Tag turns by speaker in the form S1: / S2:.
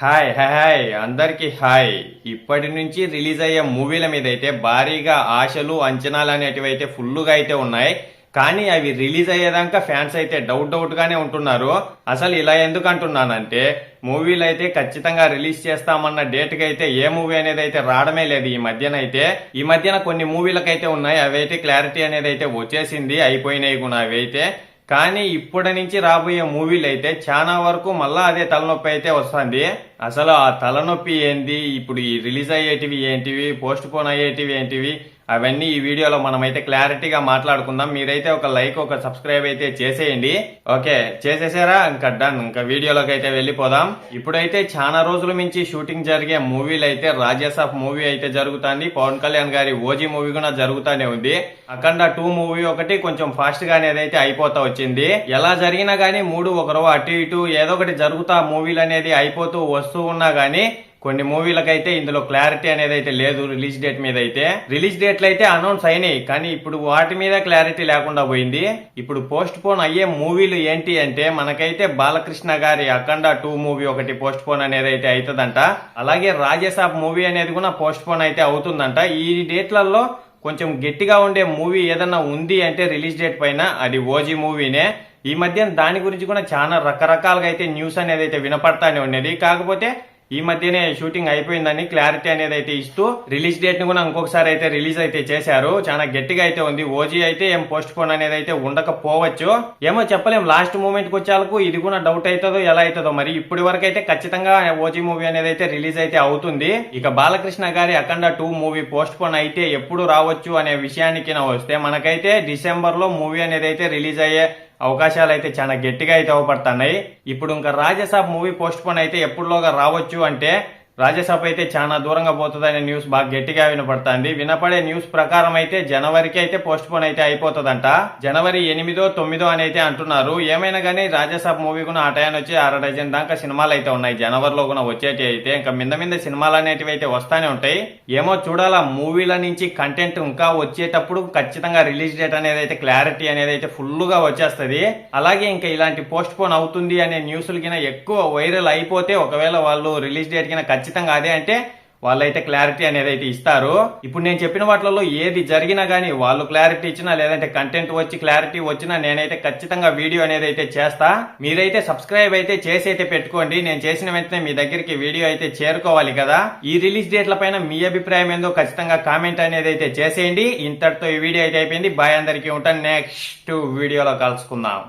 S1: Hi hi hi అందరికి hi ఇప్పటి నుంచి రిలీజ్ అయ్యే మూవీల మీద అయితే భారీగా ఆశలు అంచనాలు అనేటివి అయితే ఫుల్గా అయితే ఉన్నాయి. కానీ అవి రిలీజ్ అయ్యేదాకా ఫ్యాన్స్ అయితే డౌట్ డౌట్ గానే ఉంటున్నారు. అసలు ఇలా ఎందుకు అంటున్నానంటే మూవీలు అయితే ఖచ్చితంగా రిలీజ్ చేస్తామన్న డేట్కి అయితే ఏ మూవీ అనేది అయితే రావడమే లేదు ఈ మధ్యన అయితే ఈ మధ్యన కొన్ని మూవీలకు అయితే ఉన్నాయి. అవి అయితే క్లారిటీ అనేది అయితే వచ్చేసింది అయిపోయినాయి కూడా అవి అయితే కానీ ఇప్పటి నుంచి రాబోయే మూవీలు అయితే చాలా వరకు మళ్ళా అదే తలనొప్పి అయితే వస్తుంది. అసలు ఆ తలనొప్పి ఏంది? ఇప్పుడు ఈ రిలీజ్ అయ్యేటివి ఏంటివి? పోస్ట్ పోన్ అయ్యేటివి ఏంటివి? అవన్నీ ఈ వీడియోలో మనమైతే క్లారిటీగా మాట్లాడుకుందాం. మీరైతే ఒక లైక్ ఒక సబ్స్క్రైబ్ అయితే చేసేయండి. ఓకే చేసేసారా? ఇంకా డన్. ఇంకా వీడియోలోకి అయితే వెళ్ళిపోదాం. ఇప్పుడైతే చాలా రోజుల నుంచి షూటింగ్ జరిగే మూవీలు అయితే రాజాసాఫ్ మూవీ అయితే జరుగుతుంది. పవన్ కళ్యాణ్ గారి ఓజీ మూవీ కూడా జరుగుతూనే ఉంది. అఖండ టూ మూవీ ఒకటి కొంచెం ఫాస్ట్ గానే అదైతే అయిపోతా వచ్చింది. ఎలా జరిగినా గానీ మూడు ఒకరో అటు ఇటు ఏదో ఒకటి జరుగుతా మూవీలు అనేది అయిపోతూ వస్తూ ఉన్నా గానీ కొన్ని మూవీలకైతే ఇందులో క్లారిటీ అనేది అయితే లేదు రిలీజ్ డేట్ మీద అయితే. రిలీజ్ డేట్లు అయితే అనౌన్స్ అయినాయి కానీ ఇప్పుడు వాటి మీద క్లారిటీ లేకుండా పోయింది. ఇప్పుడు పోస్ట్ పోన్ అయ్యే మూవీలు ఏంటి అంటే మనకైతే బాలకృష్ణ గారి అఖండ టూ మూవీ ఒకటి పోస్ట్ పోన్ అనేది అయితే అవుతుందంట అలాగే రాజేసాబ్ మూవీ అనేది కూడా పోస్ట్ పోన్ అయితే అవుతుందంట. ఈ డేట్లలో కొంచెం గట్టిగా ఉండే మూవీ ఏదన్నా ఉంది అంటే రిలీజ్ డేట్ పైన అది ఓజీ మూవీనే ఈ మధ్య దాని గురించి కూడా చాలా రకరకాలుగా అయితే న్యూస్ అనేది అయితే వినపడతానే ఉండేది కాకపోతే ఈ మధ్యనే షూటింగ్ అయిపోయిందని క్లారిటీ అనేది అయితే ఇస్తూ రిలీజ్ డేట్ని కూడా ఇంకొకసారి అయితే రిలీజ్ అయితే చేశారు. చాలా గట్టిగా అయితే ఉంది. ఓజీ అయితే ఏం పోస్ట్ పోన్ అనేది అయితే ఉండకపోవచ్చు. ఏమో చెప్పలేం. లాస్ట్ మూమెంట్కి వచ్చేందుకు ఇది కూడా డౌట్ అవుతుందో ఎలా అవుతుందో. మరి ఇప్పటి వరకు అయితే ఖచ్చితంగా ఓజీ మూవీ అనేది అయితే రిలీజ్ అయితే అవుతుంది. ఇక బాలకృష్ణ గారి Akhanda two movie postpone అయితే ఎప్పుడు రావచ్చు అనే విషయానికి వస్తే మనకైతే డిసెంబర్లో మూవీ అనేది అయితే రిలీజ్ అయ్యే అవకాశాలు అయితే చాలా గట్టిగా అయితే అవపడుతున్నాయి. ఇప్పుడు ఇంకా రాజసాబ్ మూవీ పోస్ట్ పోన్ అయితే ఎప్పుడులోగా రావచ్చు అంటే రాజ్యసభ అయితే చాలా దూరంగా పోతుందనే న్యూస్ బాగా గట్టిగా వినపడుతుంది. వినపడే న్యూస్ ప్రకారం అయితే జనవరికి అయితే పోస్ట్ పోన్ అయితే అయిపోతుందంట. జనవరి ఎనిమిదో తొమ్మిదో అని అయితే అంటున్నారు. ఏమైనా కానీ రాజ్యసభ మూవీ కూడా ఆ టైం వచ్చి అర డజన్ దాకా సినిమాలు అయితే ఉన్నాయి. జనవరిలో కూడా వచ్చేటి అయితే ఇంకా మింద మింద సినిమాలు అనేటివి అయితే వస్తానే ఉంటాయి. ఏమో చూడాలా మూవీల నుంచి కంటెంట్ ఇంకా వచ్చేటప్పుడు ఖచ్చితంగా రిలీజ్ డేట్ అనేది అయితే క్లారిటీ అనేది అయితే ఫుల్గా వచ్చేస్తది. అలాగే ఇంకా ఇలాంటి పోస్ట్ పోన్ అవుతుంది అనే న్యూస్లు కింద ఎక్కువ వైరల్ అయిపోతే ఒకవేళ వాళ్ళు రిలీజ్ డేట్ కింద ఖచ్చితంగా ఖచ్చితంగా అదే అంటే వాళ్ళైతే క్లారిటీ అనేది అయితే ఇస్తారు. ఇప్పుడు నేను చెప్పిన వాటిలో ఏది జరిగినా గానీ వాళ్ళు క్లారిటీ ఇచ్చినా లేదంటే కంటెంట్ వచ్చి క్లారిటీ వచ్చినా నేనైతే ఖచ్చితంగా వీడియో అనేది అయితే చేస్తా. మీరైతే సబ్స్క్రైబ్ అయితే చేసి అయితే పెట్టుకోండి. నేను చేసిన వెంటనే మీ దగ్గరికి వీడియో అయితే చేరుకోవాలి కదా. ఈ రిలీజ్ డేట్ల పైన మీ అభిప్రాయం ఏందో ఖచ్చితంగా కామెంట్ అనేది అయితే చేసేయండి. ఇంతటితో ఈ వీడియో అయితే అయిపోయింది. బాయ్ అందరికీ ఉంటాను. నెక్స్ట్ వీడియోలో కలుసుకుందాం.